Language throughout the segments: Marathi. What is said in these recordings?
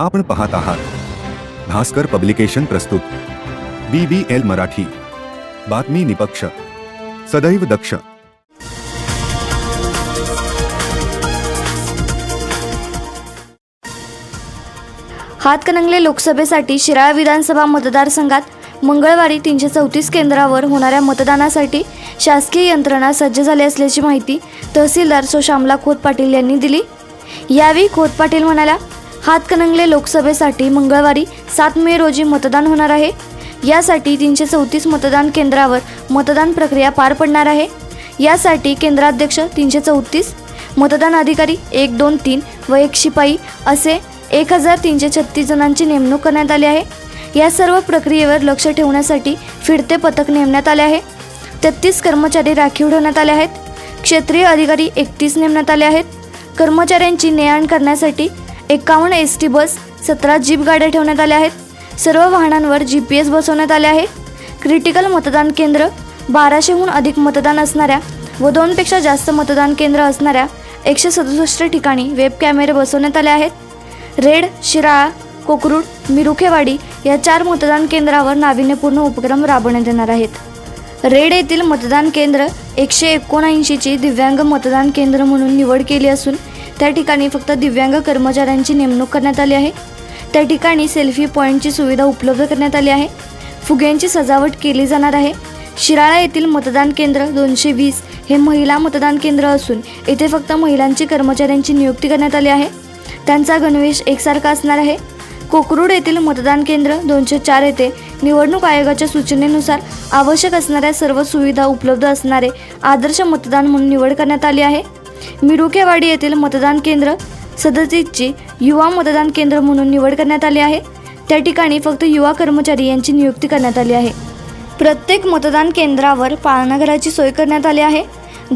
आपण पाहत आहात. भास्कर पब्लिकेशन प्रस्तुत. B B L Marathi. बातमी निपक्ष. सदैव दक्ष. हातकणंगले लोकसभेसाठी शिराळा विधानसभा मतदारसंघात मंगळवारी तीनशे चौतीस केंद्रावर होणाऱ्या मतदानासाठी शासकीय यंत्रणा सज्ज झाली असल्याची माहिती तहसीलदार सो श्यामला खोत पाटील यांनी दिली. यावेळी खोत पाटील म्हणाल्या हातकणंगले लोकसभेसाठी मंगळवारी सात मे रोजी मतदान होणार आहे. यासाठी तीनशे चौतीस मतदान केंद्रावर मतदान प्रक्रिया पार पडणार आहे. यासाठी केंद्राध्यक्ष तीनशे चौतीस मतदान अधिकारी एक दोन तीन व एक शिपाई असे एक हजार तीनशे छत्तीस जणांची नेमणूक करण्यात आली आहे. या सर्व प्रक्रियेवर लक्ष ठेवण्यासाठी फिरते पथक नेमण्यात आले आहे. तेहतीस कर्मचारी राखीव ठेवण्यात आले आहेत. क्षेत्रीय अधिकारी एकतीस नेमण्यात आले आहेत. कर्मचाऱ्यांची ने आण करण्यासाठी एकावन्न एस टी बस सतरा जीप गाड्या ठेवण्यात आल्या आहेत. सर्व वाहनांवर जी पी एस बसवण्यात आले आहे. क्रिटिकल मतदान केंद्र बाराशेहून अधिक मतदान असणाऱ्या व दोनपेक्षा जास्त मतदान केंद्र असणाऱ्या एकशे सदुसष्ट ठिकाणी वेब कॅमेरे बसवण्यात आले आहेत. रेड शिराळा कोकरूड मिरुखेवाडी या चार मतदान केंद्रावर नाविन्यपूर्ण उपक्रम राबवण्यात येणार आहेत. रेड येथील मतदान केंद्र एकशे एकोणऐंशीची दिव्यांग मतदान केंद्र म्हणून निवड केली असून त्या ठिकाणी फक्त दिव्यांग कर्मचाऱ्यांची नेमणूक करण्यात आली आहे. त्या ठिकाणी सेल्फी पॉईंटची सुविधा उपलब्ध करण्यात आली आहे. फुग्यांची सजावट केली जाणार आहे. शिराळा येथील मतदान केंद्र दोनशे वीस हे महिला मतदान केंद्र असून येथे फक्त महिलांची कर्मचाऱ्यांची नियुक्ती करण्यात आली आहे. त्यांचा गणवेश एकसारखा असणार आहे. कोकरूड येथील मतदान केंद्र दोनशे चार येथे निवडणूक आयोगाच्या सूचनेनुसार आवश्यक असणाऱ्या सर्व सुविधा उपलब्ध असणारे आदर्श मतदान म्हणून निवड करण्यात आली आहे. मिरुकेवाडी येथील मतदान केंद्र सदतीसची युवा मतदान केंद्र म्हणून निवड करण्यात आली आहे. त्या ठिकाणी फक्त युवा कर्मचारी यांची नियुक्ती करण्यात आली आहे. प्रत्येक मतदान केंद्रावर पाळणाघराची सोय करण्यात आली आहे.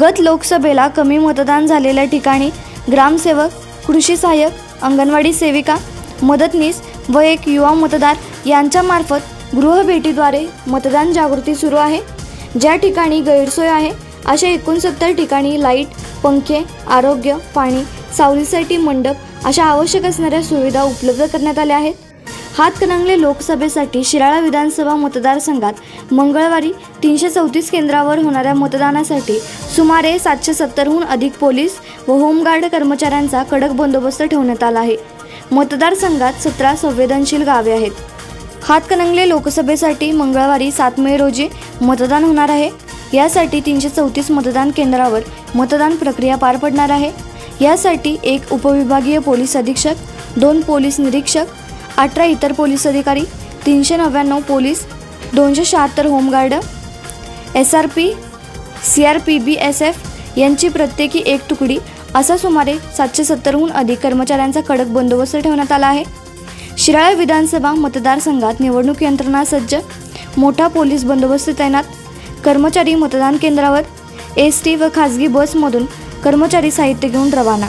गत लोकसभेला कमी मतदान झालेल्या ठिकाणी ग्रामसेवक कृषी सहाय्यक अंगणवाडी सेविका मदतनीस व एक युवा मतदार यांच्यामार्फत गृहभेटीद्वारे मतदान जागृती सुरू आहे. ज्या ठिकाणी गैरसोय आहे अशा एकोणसत्तर ठिकाणी लाइट पंखे आरोग्य पाणी सावलीसाठी मंडप अशा आवश्यक असणाऱ्या सुविधा उपलब्ध करण्यात आल्या आहेत. हातकणंगले लोकसभेसाठी शिराळा विधानसभा मतदारसंघात मंगळवारी तीनशे चौतीस केंद्रावर होणाऱ्या मतदानासाठी सुमारे सातशे सत्तरहून अधिक पोलीस व होमगार्ड कर्मचाऱ्यांचा कडक बंदोबस्त ठेवण्यात आला आहे. मतदारसंघात सतरा संवेदनशील गावे आहेत. हातकणंगले लोकसभेसाठी मंगळवारी सात मे रोजी मतदान होणार आहे. यासाठी तीनशे चौतीस मतदान केंद्रावर मतदान प्रक्रिया पार पडणार आहे. यासाठी एक उपविभागीय पोलीस अधीक्षक दोन पोलीस निरीक्षक अठरा इतर पोलीस अधिकारी तीनशे नव्याण्णव पोलीस दोनशे शहात्तर home guard S R P C R P B S F यांची प्रत्येकी एक तुकडी असा सुमारे सातशे सत्तरहून अधिक कर्मचाऱ्यांचा कडक बंदोबस्त ठेवण्यात आला आहे. शिराळा विधानसभा मतदारसंघात निवडणूक यंत्रणा सज्ज मोठा पोलीस बंदोबस्त तैनात कर्मचारी मतदान केंद्रावर एस टी व खाजगी बसमधून कर्मचारी साहित्य घेऊन रवाना